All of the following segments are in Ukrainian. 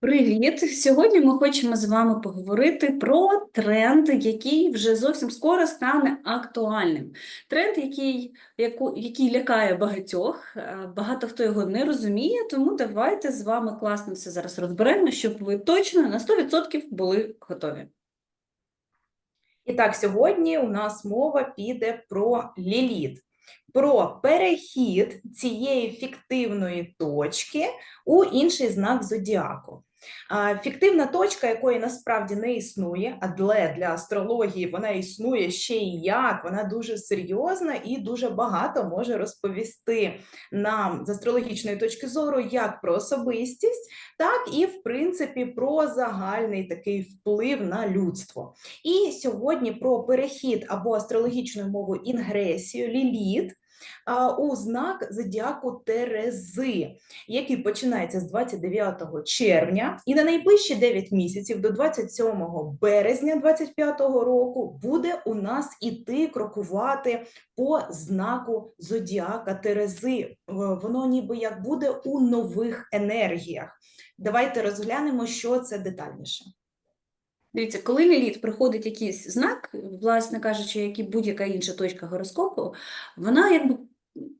Привіт! Сьогодні ми хочемо з вами поговорити про тренд, який вже зовсім скоро стане актуальним. Тренд, який, яку, який лякає багатьох, е, багато хто його не розуміє, тому давайте з вами класно все зараз розберемо, щоб ви точно на 100% були готові. І так, сьогодні у нас мова піде про ліліт, про перехід цієї фіктивної точки у інший знак зодіаку. Фіктивна точка, якої насправді не існує, але для астрології вона існує ще і як, вона дуже серйозна і дуже багато може розповісти нам з астрологічної точки зору як про особистість, так і в принципі про загальний такий вплив на людство. І сьогодні про перехід або астрологічною мовою інгресію, ліліт у знак зодіаку Терези, який починається з 29 червня, і на найближчі 9 місяців до 27 березня 25 року буде у нас іти крокувати по знаку зодіака Терези. Воно ніби як буде у нових енергіях. Давайте розглянемо, що це детальніше. Дивіться, коли ліліт приходить якийсь знак, власне кажучи, як і будь-яка інша точка гороскопу, вона якби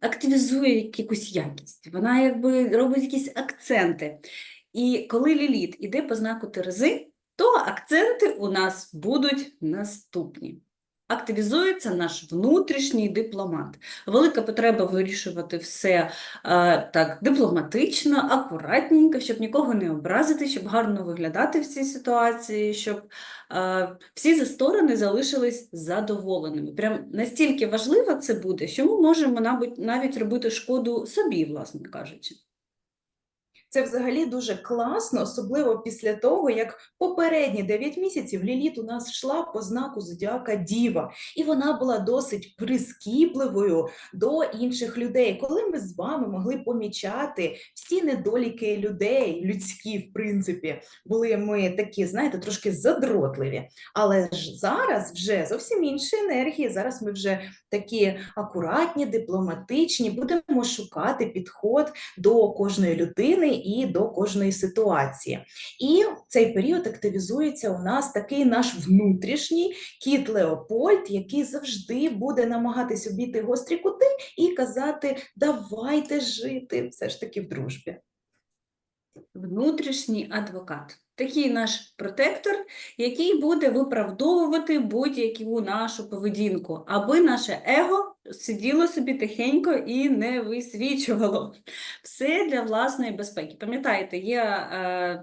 активізує якусь якість, вона якби робить якісь акценти. І коли ліліт іде по знаку Терези, то акценти у нас будуть наступні. Активізується наш внутрішній дипломат. Велика потреба вирішувати все е, так дипломатично, акуратненько, щоб нікого не образити, щоб гарно виглядати в цій ситуації, щоб е, всі за сторони залишились задоволеними. Прям настільки важливо це буде, що ми можемо навіть, навіть робити шкоду собі, власне кажучи. Це взагалі дуже класно, особливо після того, як попередні 9 місяців Ліліт у нас йшла по знаку зодіака Діва, і вона була досить прискіпливою до інших людей, коли ми з вами могли помічати всі недоліки людей, людські, в принципі, були ми такі, знаєте, трошки задротливі. Але ж зараз вже зовсім інші енергії. Зараз ми вже такі акуратні, дипломатичні, будемо шукати підход до кожної людини і до кожної ситуації. І цей період активізується у нас такий наш внутрішній кіт Леопольд, який завжди буде намагатись обійти гострі кути і казати: давайте жити все ж таки в дружбі. Внутрішній адвокат. Такий наш протектор, який буде виправдовувати будь-яку нашу поведінку, аби наше его сиділо собі тихенько і не висвічувало. Все для власної безпеки. Пам'ятаєте, є е,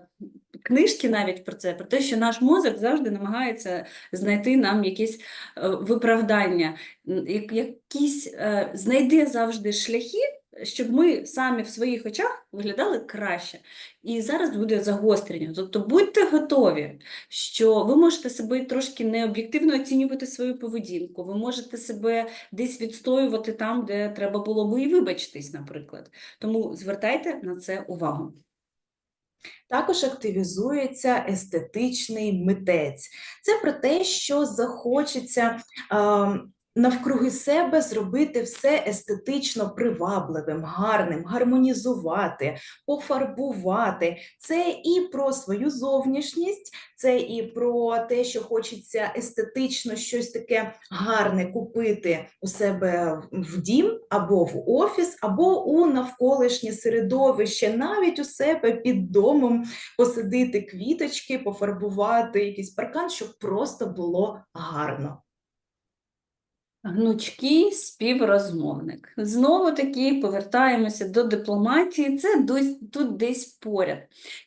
книжки навіть про це, про те, що наш мозок завжди намагається знайти нам якісь е, виправдання, як- якісь е, знайде завжди шляхи, щоб ми самі в своїх очах виглядали краще. І зараз буде загострення. Тобто будьте готові, що ви можете себе трошки необ'єктивно оцінювати свою поведінку, ви можете себе десь відстоювати там, де треба було би і вибачитись, наприклад. Тому звертайте на це увагу. Також активізується естетичний митець. Це про те, що захочеться а, навкруги себе зробити все естетично привабливим, гарним, гармонізувати, пофарбувати. Це і про свою зовнішність, це і про те, що хочеться естетично щось таке гарне купити у себе в дім або в офіс, або у навколишнє середовище, навіть у себе під домом посадити квіточки, пофарбувати якийсь паркан, щоб просто було гарно. Гнучкий співрозмовник. Знову таки повертаємося до дипломатії, це тут десь поряд.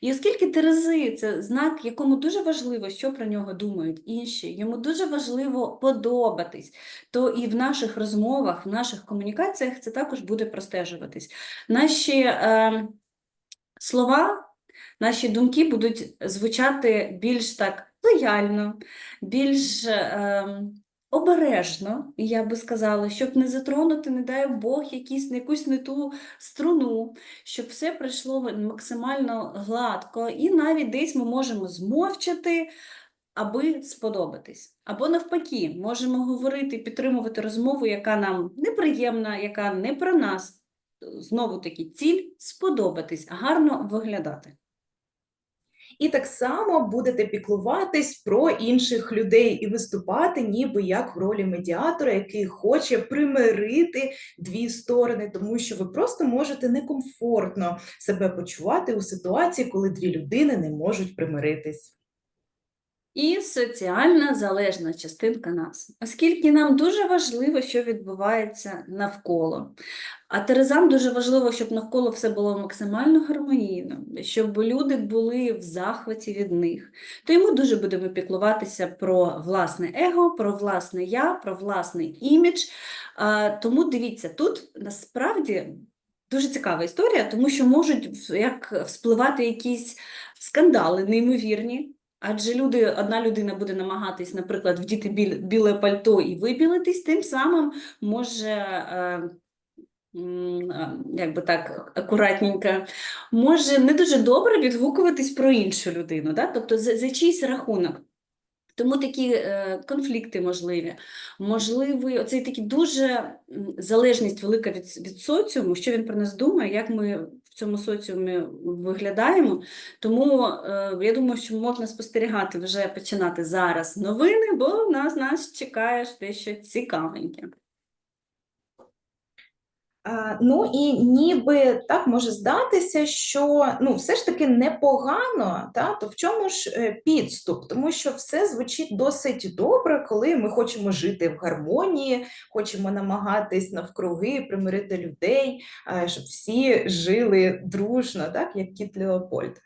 І оскільки Терези це знак, якому дуже важливо, що про нього думають інші, йому дуже важливо подобатись, то і в наших розмовах, в наших комунікаціях це також буде простежуватись. Наші е, слова, наші думки будуть звучати більш так лояльно, більш. Е, обережно, я би сказала, щоб не затронути, не дай Бог, якісь, якусь не ту струну, щоб все пройшло максимально гладко, і навіть десь ми можемо змовчати, аби сподобатись. Або навпаки, можемо говорити, підтримувати розмову, яка нам неприємна, яка не про нас. Знову таки, ціль сподобатись, гарно виглядати. І так само будете піклуватись про інших людей і виступати, ніби як в ролі медіатора, який хоче примирити дві сторони, тому що ви просто можете некомфортно себе почувати у ситуації, коли дві людини не можуть примиритись. І соціальна залежна частинка нас, оскільки нам дуже важливо, що відбувається навколо. А терезам дуже важливо, щоб навколо все було максимально гармонійно, щоб люди були в захваті від них. То й ми дуже будемо піклуватися про власне его, про власне я, про власний імідж. Тому дивіться, тут насправді дуже цікава історія, тому що можуть як вспливати якісь скандали неймовірні. Адже люди, одна людина буде намагатись, наприклад, вдіти біле пальто і вибілитись, тим самим може, е, е, як би так акуратненько, може не дуже добре відгукуватись про іншу людину, да? тобто за, за чийсь рахунок. Тому такі е, конфлікти можливі. Можливий оцей такий дуже залежність велика від, від соціуму, що він про нас думає, як ми цьому соціумі виглядаємо. Тому е, я думаю, що можна спостерігати вже починати зараз новини, бо нас, нас чекає дещо цікавеньке. А, Ну і ніби так може здатися, що ну все ж таки непогано, та то в чому ж е, підступ? Тому що все звучить досить добре, коли ми хочемо жити в гармонії, хочемо намагатись навкруги примирити людей, е, щоб всі жили дружно, так як кіт Леопольд.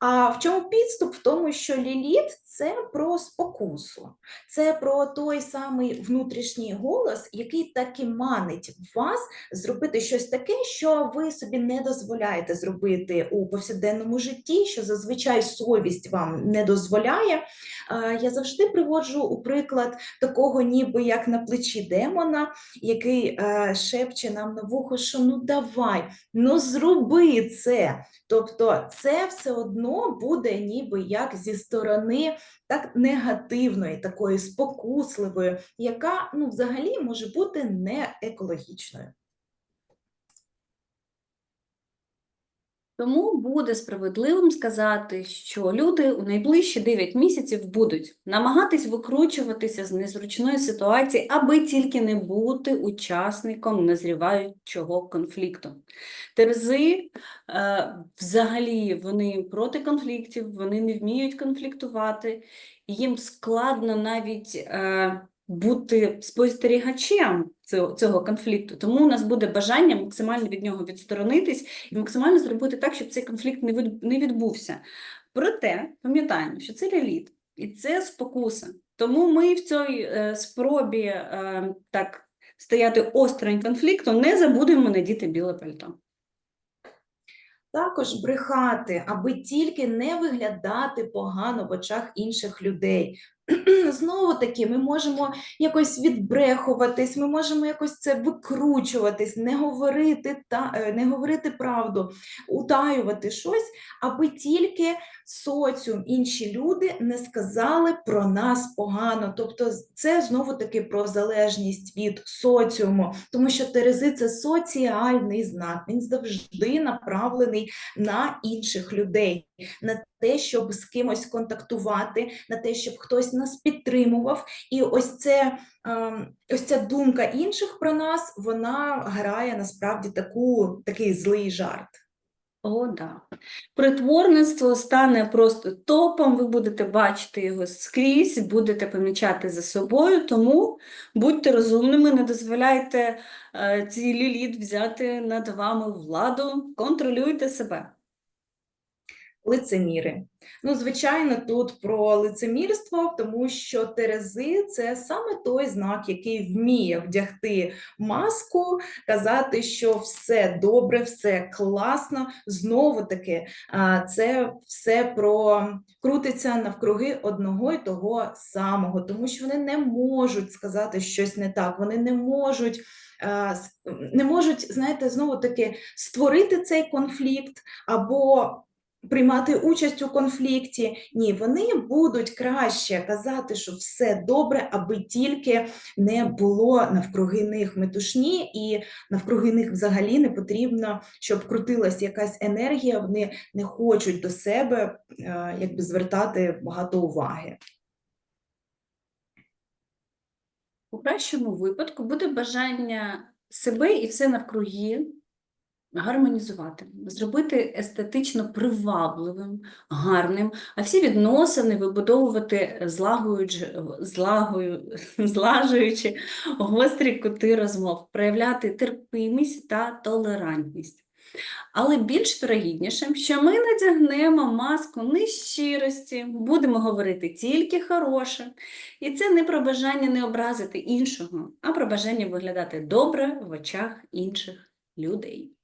А в чому підступ? В тому, що ліліт це про спокусу, це про той самий внутрішній голос, який таки манить вас зробити щось таке, що ви собі не дозволяєте зробити у повсякденному житті, що зазвичай совість вам не дозволяє. Е, Я завжди приводжу у приклад такого, ніби як на плечі демона, який е, шепче нам на вухо, що ну давай, ну зроби це. Тобто, це все одно буде ніби як зі сторони так негативної, такої спокусливої, яка ну взагалі може бути не екологічною. Тому буде справедливим сказати, що люди у найближчі 9 місяців будуть намагатись викручуватися з незручної ситуації, аби тільки не бути учасником назріваючого конфлікту. Терези е, взагалі вони проти конфліктів, вони не вміють конфліктувати, їм складно навіть е, бути спостерігачем цього, цього конфлікту. Тому у нас буде бажання максимально від нього відсторонитись і максимально зробити так, щоб цей конфлікт не від- не відбувся. Проте пам'ятаємо, що це ліліт і це спокуса. Тому ми в цій е, спробі е, так стояти осторонь конфлікту не забудемо надіти біле пальто. Також брехати, аби тільки не виглядати погано в очах інших людей. Знову таки, ми можемо якось відбрехуватись, ми можемо якось це викручуватись, не говорити та е, не говорити правду, утаювати щось, аби тільки соціум, інші люди не сказали про нас погано. Тобто, це знову таки про залежність від соціуму, тому що Терези це соціальний знак, він завжди направлений на інших людей, на те, щоб з кимось контактувати, на те, щоб хтось нас підтримував. І ось це ем, ось ця думка інших про нас, вона грає насправді таку, такий злий жарт. О, да. Притворництво стане просто топом, ви будете бачити його скрізь, будете помічати за собою, тому будьте розумними, не дозволяйте е, цій ліліт взяти над вами владу, контролюйте себе. Лицеміри. Ну, звичайно, тут про лицемірство, тому що Терези це саме той знак, який вміє вдягти маску, казати, що все добре, все класно. Знову таки, це все про крутиться навкруги одного й того самого, тому що вони не можуть сказати щось не так, вони не можуть. Не можуть, знаєте, знову таки створити цей конфлікт або приймати участь у конфлікті. Ні, вони будуть краще казати, що все добре, аби тільки не було навкруги них метушні, і навкруги них взагалі не потрібно, щоб крутилась якась енергія. Вони не хочуть до себе е, якби звертати багато уваги. У кращому випадку буде бажання себе і все навкруги гармонізувати, зробити естетично привабливим, гарним, а всі відносини вибудовувати злагоюючи, злагою, злажуючи гострі кути розмов, проявляти терпимість та толерантність. Але більш вірогіднішим, що ми надягнемо маску нещирості, будемо говорити тільки хороше. І це не про бажання не образити іншого, а про бажання виглядати добре в очах інших людей.